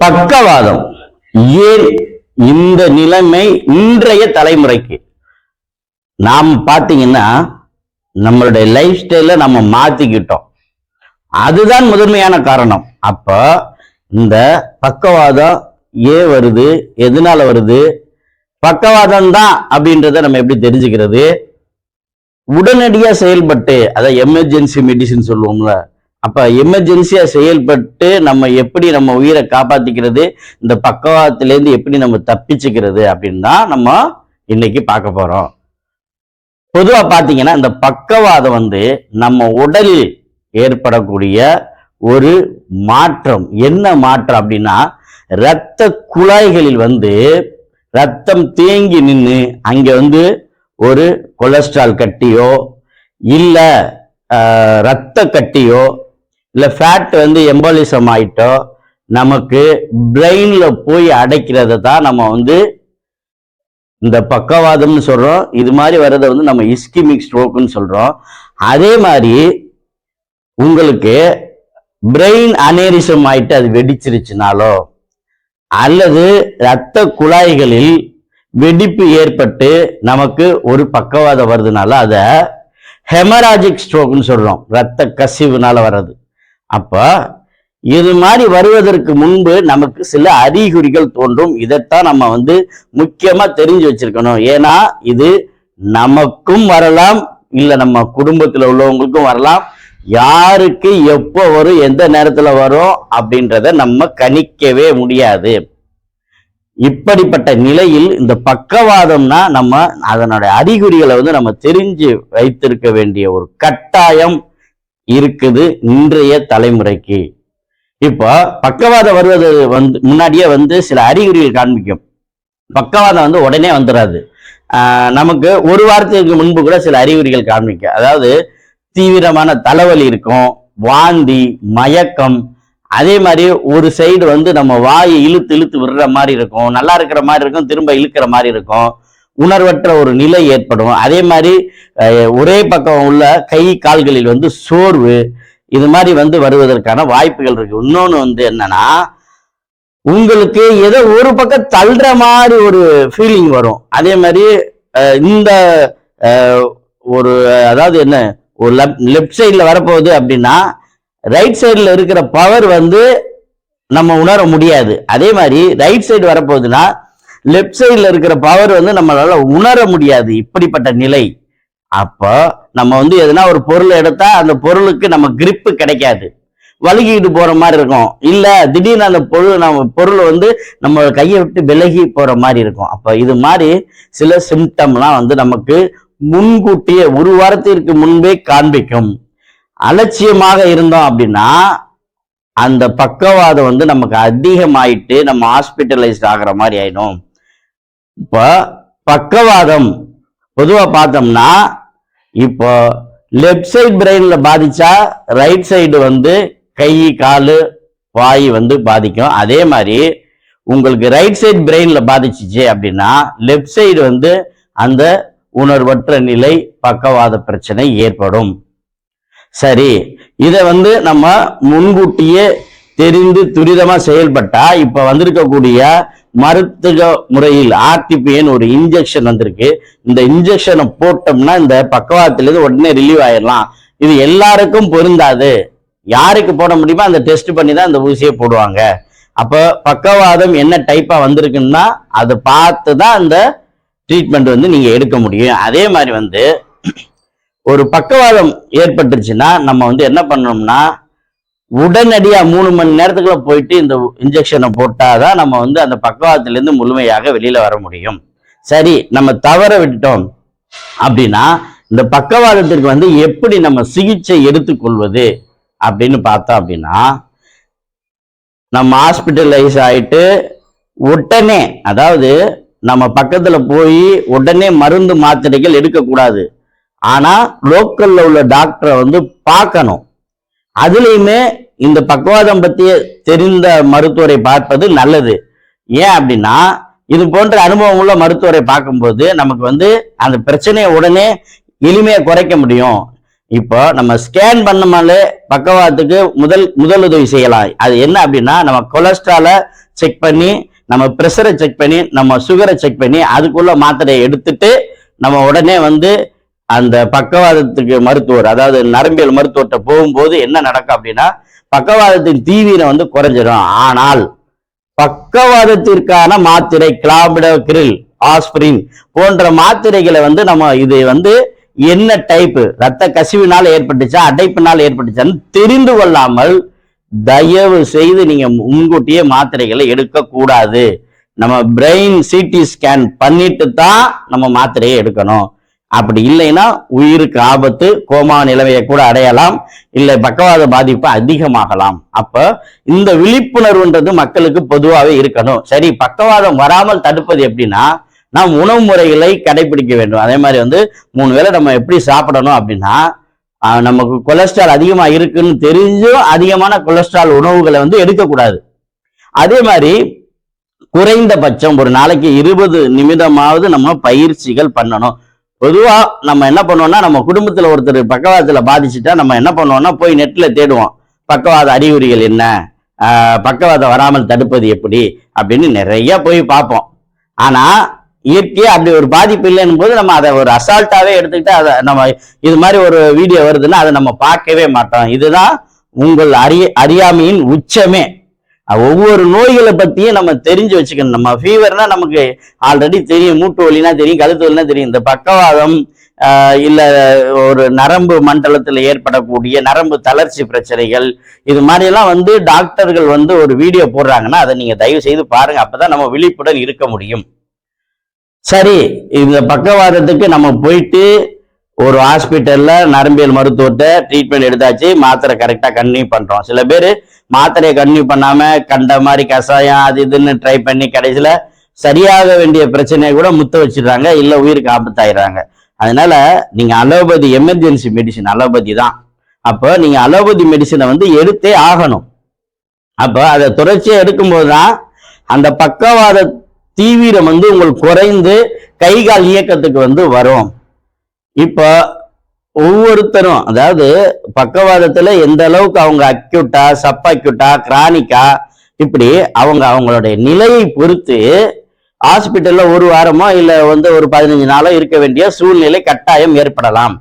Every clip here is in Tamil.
பக்கவாதம். ஏன் இந்த நிலைமை இன்றைய தலைமுறைக்கு? நாம் பார்த்தீங்கன்னா நம்மளுடைய லைஃப் ஸ்டைல நம்ம மாத்திக்கிட்டோம். அதுதான் முதன்மையான காரணம். அப்ப இந்த பக்கவாதம் ஏன் வருது? எதனால வருது? பக்கவாதம் தான் அப்படின்றத நம்ம எப்படி தெரிஞ்சுக்கிறது? உடனடியாக செயல்பட்டு அதான் எமர்ஜென்சி மெடிசின் சொல்லுவோம்ல அப்ப எமர்ஜென்சியா செயல்பட்டு நம்ம எப்படி நம்ம உயிரை காப்பாத்திக்கிறது இந்த பக்கவாதத்திலேருந்து எப்படி நம்ம தப்பிச்சுக்கிறது அப்படின்னு தான் நம்ம இன்னைக்கு பார்க்க போறோம். பொதுவா பாத்தீங்கன்னா இந்த பக்கவாதம் வந்து நம்ம உடலில் ஏற்படக்கூடிய ஒரு மாற்றம். என்ன மாற்றம் அப்படின்னா இரத்த குழாய்களில் வந்து ரத்தம் தேங்கி நின்று அங்க வந்து ஒரு கொலஸ்ட்ரால் கட்டியோ இல்ல ரத்த கட்டியோ இல்லை ஃபேட் வந்து எம்பாலிசம் ஆகிட்டோ நமக்கு பிரெயினில் போய் அடைக்கிறத தான் நம்ம வந்து இந்த பக்கவாதம்னு சொல்கிறோம் இது மாதிரி வர்றதை வந்து நம்ம இஸ்கிமிக் ஸ்ட்ரோக்குன்னு சொல்கிறோம் அதே மாதிரி உங்களுக்கு பிரெயின் அனேரிசம் ஆயிட்டு அது வெடிச்சிருச்சுனாலோ அல்லது இரத்த குழாய்களில் வெடிப்பு ஏற்பட்டு நமக்கு ஒரு பக்கவாதம் வருதுனால அதை ஹெமராஜிக் ஸ்ட்ரோக்னு சொல்கிறோம் ரத்த கசிவுனால வர்றது. அப்ப இது மாதிரி வருவதற்கு முன்பு நமக்கு சில அறிகுறிகள் தோன்றும். இதைத்தான் நம்ம வந்து முக்கியமா தெரிஞ்சு வச்சிருக்கணும். ஏன்னா இது நமக்கும் வரலாம் இல்ல நம்ம குடும்பத்துல உள்ளவங்களுக்கும் வரலாம். யாருக்கு எப்போ வரும் எந்த நேரத்துல வரும் அப்படின்றத நம்ம கணிக்கவே முடியாது. இப்படிப்பட்ட நிலையில் இந்த பக்கவாதம்னா நம்ம அதனுடைய அறிகுறிகளை வந்து நம்ம தெரிஞ்சு வைத்திருக்க வேண்டிய ஒரு கட்டாயம். இருக்குது இன்றைய தலைமுறைக்கு. இப்போ பக்கவாதம் வருவது வந்து முன்னாடியே வந்து சில அறிகுறிகள் காண்பிக்கும். பக்கவாதம் வந்து உடனே வந்துடாது நமக்கு ஒரு வாரத்துக்கு முன்பு கூட சில அறிகுறிகள் காண்பிக்கும் அதாவது தீவிரமான தலைவலி இருக்கும் வாந்தி மயக்கம் அதே மாதிரி ஒரு சைடு வந்து நம்ம வாயை இழுத்து இழுத்து விடுற மாதிரி இருக்கும் நல்லா இருக்கிற மாதிரி இருக்கும் திரும்ப இழுக்கிற மாதிரி இருக்கும். உணர்வற்ற ஒரு நிலை ஏற்படும். அதே மாதிரி ஒரே பக்கம் உள்ள கை கால்களில் வந்து சோர்வு இது மாதிரி வந்து வருவதற்கான வாய்ப்புகள் இருக்கு. இன்னொன்று வந்து என்னன்னா உங்களுக்கு ஏதோ ஒரு பக்கம் தள்ளுற மாதிரி ஒரு ஃபீலிங் வரும். அதே மாதிரி இந்த ஒரு அதாவது என்ன ஒரு லெஃப்ட் சைடில் வரப்போகுது அப்படின்னா ரைட் சைடில் இருக்கிற பவர் வந்து நம்ம உணர முடியாது. அதே மாதிரி ரைட் சைடு வரப்போகுதுன்னா லெஃப்ட் சைடில் இருக்கிற பவர் வந்து நம்மளால உணர முடியாது இப்படிப்பட்ட நிலை. அப்போ நம்ம வந்து எதுனா ஒரு பொருள் எடுத்தா அந்த பொருளுக்கு நம்ம கிரிப்பு கிடைக்காது. வழுகிட்டு போற மாதிரி இருக்கும். இல்ல திடீர்னு அந்த பொருள் நம்ம பொருள் வந்து நம்ம கையை விட்டு விலகி போற மாதிரி இருக்கும். அப்ப இது மாதிரி சில சிம்டம்லாம் வந்து நமக்கு முன்கூட்டியே ஒரு வாரத்திற்கு முன்பே காண்பிக்கும். அலட்சியமாக இருந்தோம் அப்படின்னா அந்த பக்கவாதம் வந்து நமக்கு அதிகமாயிட்டு நம்ம ஹாஸ்பிட்டலைஸ்ட் ஆகுற மாதிரி ஆயிடும். இப்போ பக்கவாதம். பொதுவாக பார்த்தோம்னா இப்போ லெஃப்ட் சைடு பிரெயினில் பாதிச்சா ரைட் சைடு வந்து கை காலு வாய் வந்து பாதிக்கும். அதே மாதிரி உங்களுக்கு ரைட் சைடு பிரெயினில் பாதிச்சுச்சு அப்படின்னா லெஃப்ட் சைடு வந்து அந்த உணர்வற்ற நிலை பக்கவாத பிரச்சனை ஏற்படும். சரி இதை வந்து நம்ம முன்கூட்டியே தெரிந்து துரிதமாக செயல்பட்டா இப்போ வந்திருக்கக்கூடிய மருத்துவ முறையில் ஆர்டிபிஎன் ஒரு இன்ஜெக்ஷன் வந்திருக்கு. இந்த இன்ஜெக்ஷனை போட்டோம்னா இந்த பக்கவாதத்திலிருந்து உடனே ரிலீவ் ஆயிடலாம். இது எல்லாருக்கும் பொருந்தாது. யாருக்கு போட முடியுமோ அந்த டெஸ்ட் பண்ணி தான் அந்த ஊசியை போடுவாங்க. அப்போ பக்கவாதம் என்ன டைப்பாக வந்திருக்குன்னா அதை பார்த்து தான் அந்த ட்ரீட்மெண்ட் வந்து நீங்கள் எடுக்க முடியும். அதே மாதிரி வந்து ஒரு பக்கவாதம் ஏற்பட்டுருச்சுன்னா நம்ம வந்து என்ன பண்ணோம்னா உடனடியா மூணு மணி நேரத்துக்குள்ள போயிட்டு இந்த இன்ஜெக்ஷனை போட்டாதான் நம்ம வந்து அந்த பக்கவாதத்திலிருந்து முழுமையாக வெளியில வர முடியும். சரி நம்ம தவற விட்டுட்டோம் அப்படின்னா இந்த பக்கவாதத்திற்கு வந்து எப்படி நம்ம சிகிச்சை எடுத்துக்கொள்வது அப்படின்னு பார்த்தோம் அப்படின்னா நம்ம ஹாஸ்பிட்டலைஸ் ஆயிட்டு உடனே அதாவது நம்ம பக்கத்துல போய் உடனே மருந்து மாத்திரைகள் எடுக்கக்கூடாது. ஆனா லோக்கல்ல உள்ள டாக்டரை வந்து பார்க்கணும். அதுலேயுமே இந்த பக்கவாதம் பற்றிய தெரிந்த மருத்துவரை பார்ப்பது நல்லது. ஏன் அப்படின்னா இது போன்ற அனுபவம் உள்ள மருத்துவரை பார்க்கும்போது நமக்கு வந்து அந்த பிரச்சனையை உடனே எளிமையா குறைக்க முடியும். இப்போ நம்ம ஸ்கேன் பண்ணமாலே பக்கவாதத்துக்கு முதல் முதலுதவி செய்யலாம். அது என்ன அப்படின்னா நம்ம கொலஸ்ட்ராலை செக் பண்ணி நம்ம ப்ரெஷரை செக் பண்ணி நம்ம சுகரை செக் பண்ணி அதுக்குள்ள மாத்திரையை எடுத்துட்டு நம்ம உடனே வந்து அந்த பக்கவாதத்துக்கு மருத்துவர் அதாவது நரம்பியல் மருத்துவர்கிட்ட போகும்போது என்ன நடக்கும் அப்படின்னா பக்கவாதத்தின் தீவிரம் வந்து குறைஞ்சிடும் ஆனால் பக்கவாதத்திற்கான மாத்திரை கிளாபிடோகிரில் ஆஸ்பிரின் போன்ற மாத்திரைகளை வந்து நம்ம இது வந்து என்ன டைப்பு ரத்த கசிவினால் ஏற்பட்டுச்சா அடைப்பினால் ஏற்பட்டுச்சான்னு தெரிந்து கொள்ளாமல் தயவு செய்து நீங்க முன்கூட்டியே மாத்திரைகளை எடுக்கக்கூடாது. நம்ம பிரெயின் சிடி ஸ்கேன் பண்ணிட்டு தான் நம்ம மாத்திரையை எடுக்கணும். அப்படி இல்லைன்னா உயிருக்கு ஆபத்து கோமா நிலைமையை கூட அடையலாம். இல்லை பக்கவாத பாதிப்பு அதிகமாகலாம். அப்போ இந்த விழிப்புணர்வுன்றது மக்களுக்கு பொதுவாகவே இருக்கணும். சரி பக்கவாதம் வராமல் தடுப்பது எப்படின்னா நாம் உணவு முறைகளை கடைபிடிக்க வேண்டும். அதே மாதிரி வந்து மூணு வேளை நம்ம எப்படி சாப்பிடணும் அப்படின்னா நமக்கு கொலஸ்ட்ரால் அதிகமாக இருக்குன்னு தெரிஞ்சும் அதிகமான கொலஸ்ட்ரால் உணவுகளை வந்து எடுக்கக்கூடாது. அதே மாதிரி குறைந்தபட்சம் ஒரு நாளைக்கு இருபது நிமிடமாவது நம்ம பயிற்சிகள் பண்ணணும். பொதுவாக நம்ம என்ன பண்ணுவோம்னா நம்ம குடும்பத்தில் ஒருத்தர் பக்கவாதத்தில் பாதிச்சுட்டா நம்ம என்ன பண்ணுவோம்னா போய் நெட்டில் தேடுவோம். பக்கவாத அறிகுறிகள் என்ன? பக்கவாதம் வராமல் தடுப்பது எப்படி? அப்படின்னு நிறைய போய் பார்ப்போம். ஆனால் இயற்கையாக அப்படி ஒரு பாதிப்பு இல்லைன்னு போது நம்ம அதை ஒரு அசால்ட்டாகவே எடுத்துக்கிட்டு அதை நம்ம இது மாதிரி ஒரு வீடியோ வருதுன்னா அதை நம்ம பார்க்கவே மாட்டோம். இதுதான் உங்கள் அறிய அறியாமையின் உச்சமே. ஒவ்வொரு நோய்களை பத்தியும் நம்ம தெரிஞ்சு வச்சுக்கணும். நம்ம ஃபீவர்னா நமக்கு ஆல்ரெடி தெரியும். மூட்டு வலினா தெரியும் கழுத்து வலினா தெரியும். இந்த பக்கவாதம் இல்லை இல்ல ஒரு நரம்பு மண்டலத்துல ஏற்படக்கூடிய நரம்பு தளர்ச்சி பிரச்சனைகள் இது மாதிரி எல்லாம் வந்து டாக்டர்கள் வந்து ஒரு வீடியோ போடுறாங்கன்னா அதை நீங்க தயவு செய்து பாருங்க. அப்பதான் நம்ம விழிப்புடன் இருக்க முடியும். சரி இந்த பக்கவாதத்துக்கு நம்ம போயிட்டு ஒரு ஹாஸ்பிட்டல்ல நரம்பியல் மருத்துவத்தை ட்ரீட்மெண்ட் எடுத்தாச்சு. மாத்திரை கரெக்டா கன்டினியூ பண்றோம். சில பேர் மாத்திரையை கன்டினியூ பண்ணாம கண்ட மாதிரி கஷாயம் அது இதுன்னு ட்ரை பண்ணி கடைசியில சரியாக வேண்டிய பிரச்சனையை கூட முத்த வச்சிடுறாங்க இல்ல உயிருக்கு ஆபத்தாயிடுறாங்க. அதனால நீங்க அலோபதி எமர்ஜென்சி மெடிசின் அலோபதி தான். அப்போ நீங்க அலோபதி மெடிசினை வந்து எடுத்தே ஆகணும். அப்போ அதை தொடர்ச்சியா எடுக்கும்போது தான் அந்த பக்கவாத தீவிரம் வந்து உங்களுக்கு குறைந்து கை கால் இயக்கத்துக்கு வந்து வரும். இப்போ ஒவ்வொருத்தரும் அதாவது பக்கவாதத்துல எந்த அளவுக்கு அவங்க அக்யூட்டா சப் அக்யூட்டா கிரானிக்கா இப்படி அவங்க அவங்களுடைய நிலையை பொறுத்து ஹாஸ்பிட்டல்ல ஒரு வாரமோ இல்ல வந்து ஒரு பதினஞ்சு நாளோ இருக்க வேண்டிய சூழ்நிலை கட்டாயம் ஏற்படலாம்.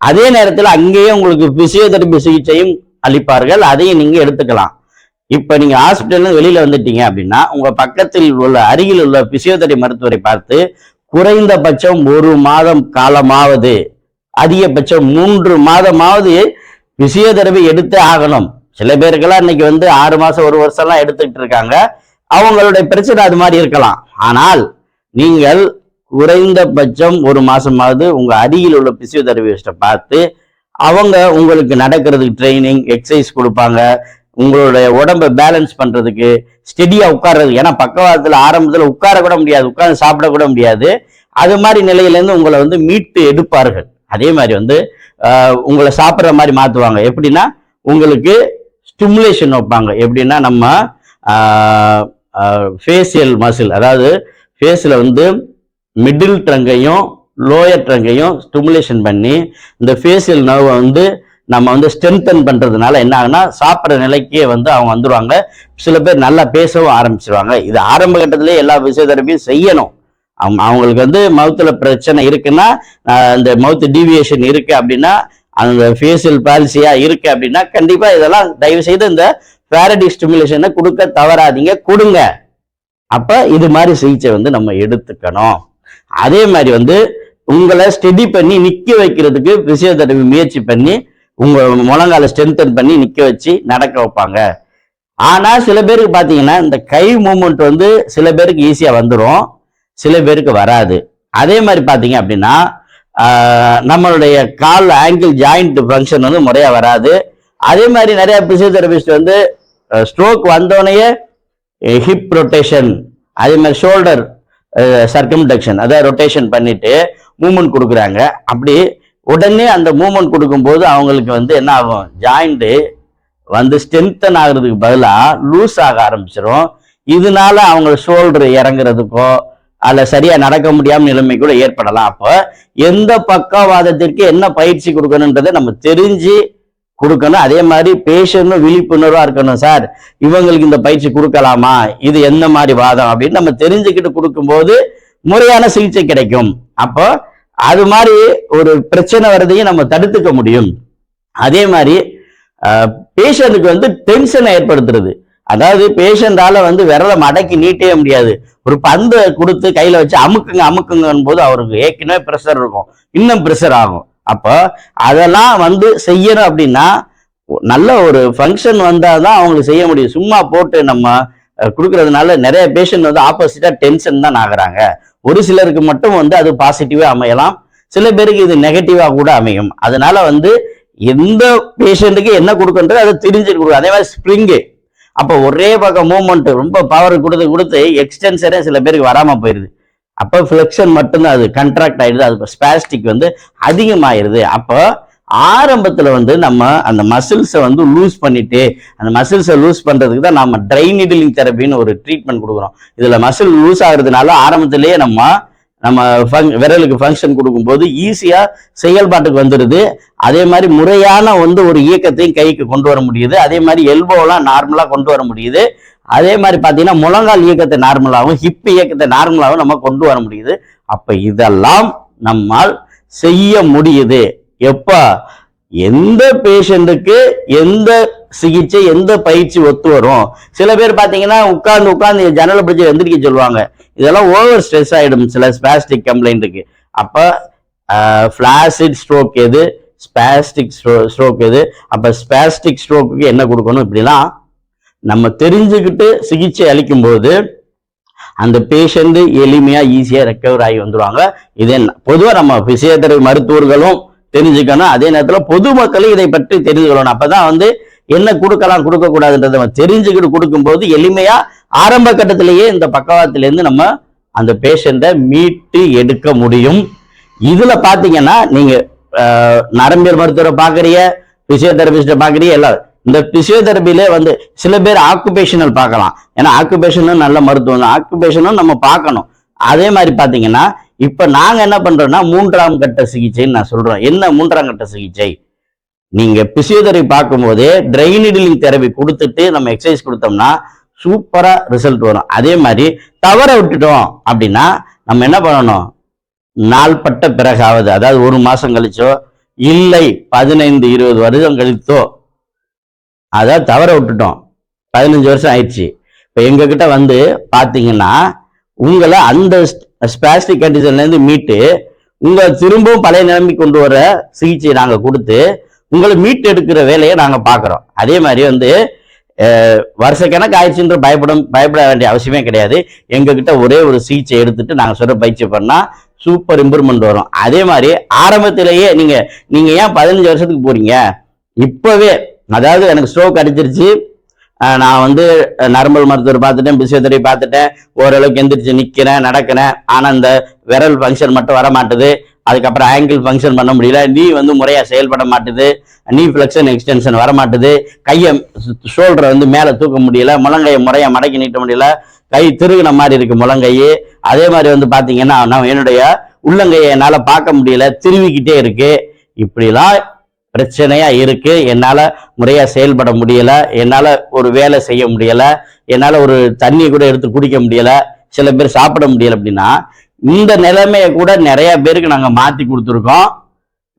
அதே நேரத்தில் அங்கேயே உங்களுக்கு பிசியோதெரபி சிகிச்சையும் அளிப்பார்கள். அதையும் நீங்க எடுத்துக்கலாம். இப்ப நீங்க ஹாஸ்பிட்டல்ல வெளியில வந்துட்டீங்க அப்படின்னா உங்க பக்கத்தில் உள்ள அருகில் உள்ள பிசியோதெரபி மருத்துவரை பார்த்து குறைந்தபட்சம் ஒரு மாதம் காலமாவது அதிகபட்சம் மூன்று மாதமாவது பிசியோதெரபி எடுத்தே ஆகணும். சில பேருக்கெல்லாம் இன்னைக்கு வந்து ஆறு மாசம் ஒரு வருஷம் எல்லாம் எடுத்துக்கிட்டு இருக்காங்க. அவங்களுடைய பிரச்சனை அது மாதிரி இருக்கலாம். ஆனால் நீங்கள் குறைந்தபட்சம் ஒரு மாசமாவது உங்க அருகில் உள்ள பிசியோதெரபிஸ்ட பார்த்து அவங்க உங்களுக்கு நடக்கிறதுக்கு ட்ரைனிங் எக்ஸசைஸ் கொடுப்பாங்க. உங்களுடைய உடம்பை பேலன்ஸ் பண்றதுக்கு ஸ்டெடியா உட்கார்றதுக்கு ஏன்னா பக்கவாதத்துல ஆரம்பத்துல உட்கார கூட முடியாது. உட்கார்ந்து சாப்பிட கூட முடியாது. அது மாதிரி நிலையில இருந்து உங்களை வந்து மீட்டு எடுப்பார்கள். அதே மாதிரி வந்து உங்களை சாப்பிட்ற மாதிரி மாற்றுவாங்க எப்படின்னா உங்களுக்கு ஸ்டிமுலேஷன் வைப்பாங்க. எப்படின்னா நம்ம ஃபேஷியல் மசில் அதாவது ஃபேஸில் வந்து மிடில் ட்ரங்கையும் லோயர் ட்ரங்கையும் ஸ்டிமுலேஷன் பண்ணி இந்த ஃபேஷியல் நர்வை வந்து நம்ம வந்து ஸ்ட்ரென்தன் பண்ணுறதுனால என்ன ஆகுனா சாப்பிட்ற நிலைக்கே வந்து அவங்க வந்துடுவாங்க சில பேர் நல்லா பேசவும் ஆரம்பிச்சிருவாங்க. இது ஆரம்ப கட்டத்திலே எல்லா பிசியோதெரபியும் செய்யணும். அவங்க அவங்களுக்கு வந்து மவுத்தில் பிரச்சனை இருக்குன்னா இந்த மவுத்து டீவியேஷன் இருக்கு அப்படின்னா அந்த ஃபேஷியல் பாலிசியா இருக்கு அப்படின்னா கண்டிப்பா இதெல்லாம் தயவு செய்து இந்த ஃபேரடி ஸ்டிமுலேஷனை கொடுக்க தவறாதீங்க கொடுங்க. அப்ப இது மாதிரி சிகிச்சை வந்து நம்ம எடுத்துக்கணும். அதே மாதிரி வந்து உங்களை ஸ்டெடி பண்ணி நிக்க வைக்கிறதுக்கு பிசியோதெரபி முயற்சி பண்ணி உங்க முழங்கால ஸ்ட்ரென்தன் பண்ணி நிக்க வச்சு நடக்க வைப்பாங்க. ஆனா சில பேருக்கு பாத்தீங்கன்னா இந்த கை மூமெண்ட் வந்து சில பேருக்கு ஈஸியா வந்துடும் சில பேருக்கு வராது. அதே மாதிரி பார்த்தீங்க அப்படின்னா நம்மளுடைய கால் ஆங்கிள் ஜாயிண்ட் ஃபங்க்ஷன் வந்து முறையாக வராது. அதே மாதிரி நிறைய பிசியோதெரபிஸ்ட் வந்து ஸ்ட்ரோக் வந்தோடனே ஹிப் ரொட்டேஷன் அதே மாதிரி ஷோல்டர் சர்க்கம்டக்ஷன் அதாவது ரொட்டேஷன் பண்ணிட்டு மூமெண்ட் கொடுக்குறாங்க. அப்படி உடனே அந்த மூமெண்ட் கொடுக்கும்போது அவங்களுக்கு வந்து என்ன ஆகும்? ஜாயிண்ட்டு வந்து ஸ்ட்ரென்தன் ஆகுறதுக்கு பதிலாக லூஸ் ஆக ஆரம்பிச்சிடும் இதனால அவங்க ஷோல்டர் இறங்குறதுக்கோ அதில் சரியாக நடக்க முடியாமல் நிலைமை கூட ஏற்படலாம். அப்போ எந்த பக்கவாதத்திற்கு என்ன பயிற்சி கொடுக்கணுன்றதை நம்ம தெரிஞ்சு கொடுக்கணும். அதே மாதிரி பேஷண்ட்டும் விழிப்புணர்வாக இருக்கணும் சார். இவங்களுக்கு இந்த பயிற்சி கொடுக்கலாமா? இது எந்த மாதிரி வாதம் அப்படின்னு நம்ம தெரிஞ்சுக்கிட்டு கொடுக்கும்போது முறையான சிகிச்சை கிடைக்கும். அப்போ அது மாதிரி ஒரு பிரச்சனை வர்றதையும் நம்ம தடுத்துக்க முடியும். அதே மாதிரி பேஷண்ட்டுக்கு வந்து டென்ஷனை ஏற்படுத்துறது. அதாவது பேஷண்டால வந்து விரலை மடக்கி நீட்டவே முடியாது. ஒரு பந்தை கொடுத்து கையில வச்சு அமுக்குங்க அமுக்குங்கன்னு போது அவருக்கு ஏற்கனவே ப்ரெஷர் இருக்கும். இன்னும் ப்ரெஷர் ஆகும். அப்போ அதெல்லாம் வந்து செய்யணும் அப்படின்னா நல்ல ஒரு ஃபங்க்ஷன் வந்தால் தான் அவங்களுக்கு செய்ய முடியும். சும்மா போட்டு நம்ம கொடுக்கறதுனால நிறைய பேஷண்ட் வந்து ஆப்போசிட்டா டென்ஷன் தான் ஆகுறாங்க. ஒரு சிலருக்கு மட்டும் வந்து அது பாசிட்டிவா அமையலாம். சில பேருக்கு இது நெகட்டிவா கூட அமையும். அதனால வந்து எந்த பேஷண்ட்டுக்கு என்ன கொடுக்கன்றது அதை தெரிஞ்சுட்டு கொடுக்கும் அதே மாதிரி ஸ்ப்ரிங்கு அப்போ ஒரே பக்கம் மூமெண்ட் ரொம்ப பவர் கொடுத்து கொடுத்து எக்ஸ்டென்ஷனே சில பேருக்கு வராமல் போயிடுது அப்போ ஃப்ளெக்ஷன் மட்டும்தான் அது கண்ட்ராக்ட் ஆயிடுது. அது ஸ்பாஸ்டிக் வந்து அதிகமாயிருது. அப்போ ஆரம்பத்தில் வந்து நம்ம அந்த மசில்ஸை வந்து லூஸ் பண்ணிட்டு அந்த மசில்ஸை லூஸ் பண்ணுறதுக்கு தான் நம்ம ட்ரை நீடிலிங் தெரப்பின்னு ஒரு ட்ரீட்மெண்ட் கொடுக்குறோம். இதில் மசில் லூஸ் ஆகுறதுனால ஆரம்பத்திலேயே நம்ம நம்ம ஃபங்- விரலுக்கு ஃபங்க்ஷன் கொடுக்கும்போது ஈஸியாக செயல்பாட்டுக்கு வந்துடுது அதே மாதிரி முறையான வந்து ஒரு இயக்கத்தையும் கைக்கு கொண்டு வர முடியுது. அதே மாதிரி எல்போலாம் நார்மலாக கொண்டு வர முடியுது. அதே மாதிரி பார்த்தீங்கன்னா முழங்கால் இயக்கத்தை நார்மலாகவும் ஹிப் இயக்கத்தை நார்மலாகவும் நம்ம கொண்டு வர முடியுது. அப்போ இதெல்லாம் நம்மால் செய்ய முடியுது. எப்போ? எந்த பேஷண்ட்டுக்கு எந்த சிகிச்சை எந்த பயிற்சி ஒத்து வரும்? சில பேர் பார்த்தீங்கன்னா உட்கார்ந்து உட்கார்ந்து ஜன்னலை பிடிச்சி எந்திரிக்க சொல்லுவாங்க. இதெல்லாம் ஓவர் ஸ்ட்ரெஸ் ஆகிடும் சில ஸ்பாஸ்டிக் கம்ப்ளைண்ட்டுக்கு அப்போ ஃப்ளாசிட் ஸ்ட்ரோக் எது? ஸ்பாஸ்டிக் ஸ்ட்ரோக் எது? அப்போ ஸ்பாஸ்டிக் ஸ்ட்ரோக்குக்கு என்ன கொடுக்கணும் இப்படிலாம் நம்ம தெரிஞ்சுக்கிட்டு சிகிச்சை அளிக்கும்போது அந்த பேஷண்ட்டு எளிமையாக ஈஸியாக ரெக்கவர் ஆகி வந்துடுவாங்க இதே பொதுவாக நம்ம பிசியோதெரபி மருத்துவர்களும் தெரிஞ்சுக்கணும். அதே நேரத்தில் பொதுமக்களும் இதை பற்றி தெரிஞ்சுக்கணும். அப்பதான் வந்து என்ன கொடுக்கலாம் கொடுக்கக்கூடாதுன்றத நம்ம தெரிஞ்சுக்கிட்டு கொடுக்கும்போது எளிமையா ஆரம்ப கட்டத்திலேயே இந்த பக்கவாதத்திலேருந்து நம்ம அந்த பேஷண்ட்டை மீட்டு எடுக்க முடியும். இதுல பாத்தீங்கன்னா நீங்க நரம்பியல் மருத்துவரை பாக்குறீங்க பிசியோதெரபிஸ்ட்டை பாக்குறீங்க எல்லாம் இந்த பிசியோதெரபிலே வந்து சில பேர் ஆக்குபேஷனல் பார்க்கலாம். ஏன்னா ஆக்குபேஷனும் நல்ல மருத்துவம் தான். ஆக்குபேஷனும் நம்ம பார்க்கணும். அதே மாதிரி பாத்தீங்கன்னா இப்ப நாங்க என்ன பண்றோம்னா மூன்றாம் கட்ட சிகிச்சைன்னு நான் சொல்றோம் என்ன மூன்றாம் கட்ட சிகிச்சை? நீங்க பிசியோதெரபி பார்க்கும்போது ட்ரைனிடிலிங் தெரபி கொடுத்துட்டு நம்ம எக்ஸசைஸ் கொடுத்தோம்னா சூப்பரா ரிசல்ட் வரும். அதே மாதிரி தவற விட்டுட்டோம் அப்படின்னா நம்ம என்ன பண்ணணும்? நாள்பட்ட பிறகாவது அதாவது ஒரு மாசம் கழிச்சோ இல்லை பதினைந்து இருபது வருஷம் கழித்தோ அதாவது தவற விட்டுட்டோம். பதினஞ்சு வருஷம் ஆயிடுச்சு. இப்போ எங்ககிட்ட வந்து பார்த்தீங்கன்னா உங்களை அந்த ஸ்பாஸ்டிக் கண்டிஷன்லேருந்து மீட்டு உங்களை திரும்பவும் பழைய நிலைமை கொண்டு வர சிகிச்சை நாங்கள் கொடுத்து உங்களை மீட் எடுக்கிற வேலையை நாங்கள் பார்க்குறோம். அதே மாதிரி வந்து வருஷக்கணக்கு ஆயிடுச்சுன்ற பயப்படும் பயப்பட வேண்டிய அவசியமே கிடையாது. எங்ககிட்ட ஒரே ஒரு சிகிச்சை எடுத்துட்டு நாங்கள் சொல்ற பயிற்சி பண்ணால் சூப்பர் இம்ப்ரூவ்மெண்ட் வரும். அதே மாதிரி ஆரம்பத்திலேயே நீங்கள் நீங்கள் ஏன் பதினஞ்சு வருஷத்துக்கு போறீங்க? இப்போவே அதாவது எனக்கு ஸ்ட்ரோக் அடிச்சிருச்சு நான் வந்து நரம்பல் மருத்துவர் பார்த்துட்டேன் பிசியோதெரபி பார்த்துட்டேன் ஓரளவுக்கு எந்திரிச்சு நிற்கிறேன் நடக்கிறேன். ஆனால் இந்த விரல் ஃபங்க்ஷன் மட்டும் வர மாட்டுது அதுக்கப்புறம் ஆங்கிள் ஃபங்க்ஷன் பண்ண முடியல. நீ வந்து முறையாக செயல்பட மாட்டுது. நீ ஃப்ளெக்ஷன் எக்ஸ்டென்ஷன் வர மாட்டுது கையை ஷோல்டரை வந்து மேலே தூக்க முடியல. முழங்கையை முறையாக மடக்கி நீட்ட முடியல. கை திருகுன மாதிரி இருக்கு முழங்கையே. அதே மாதிரி வந்து பார்த்தீங்கன்னா நான் என்னுடைய உள்ளங்கையை என்னால் பார்க்க முடியல. திருவிக்கிட்டே இருக்கு. இப்படிலாம் பிரச்சனையா இருக்கு. என்னால முறையா செயல்பட முடியல. என்னால ஒரு வேலை செய்ய முடியல. என்னால ஒரு தண்ணி கூட எடுத்து குடிக்க முடியல. சில பேர் சாப்பிட முடியல அப்படின்னா இந்த நிலைமையை கூட நிறைய பேருக்கு நாங்க மாத்தி கொடுத்துருக்கோம்.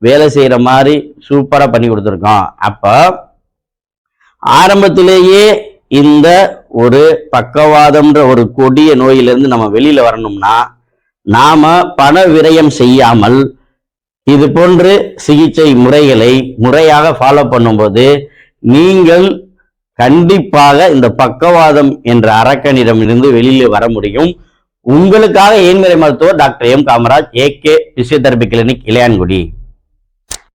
வேலை செய்யற மாதிரி சூப்பரா பண்ணி கொடுத்துருக்கோம். அப்ப ஆரம்பத்திலேயே இந்த ஒரு பக்கவாதம்ன்ற ஒரு கொடிய நோயிலிருந்து நம்ம வெளியில வரணும்னா நாம பண விரயம் செய்யாமல் இது போன்று சிகிச்சை முறைகளை முறையாக ஃபாலோ பண்ணும்போது நீங்கள் கண்டிப்பாக இந்த பக்கவாதம் என்ற அரக்கனிடமிருந்து வெளியில வர முடியும். உங்களுக்காக ஏன்முறை மருத்துவர் doctor M Kamaraj A K physiotherapy clinic Ilayangudi.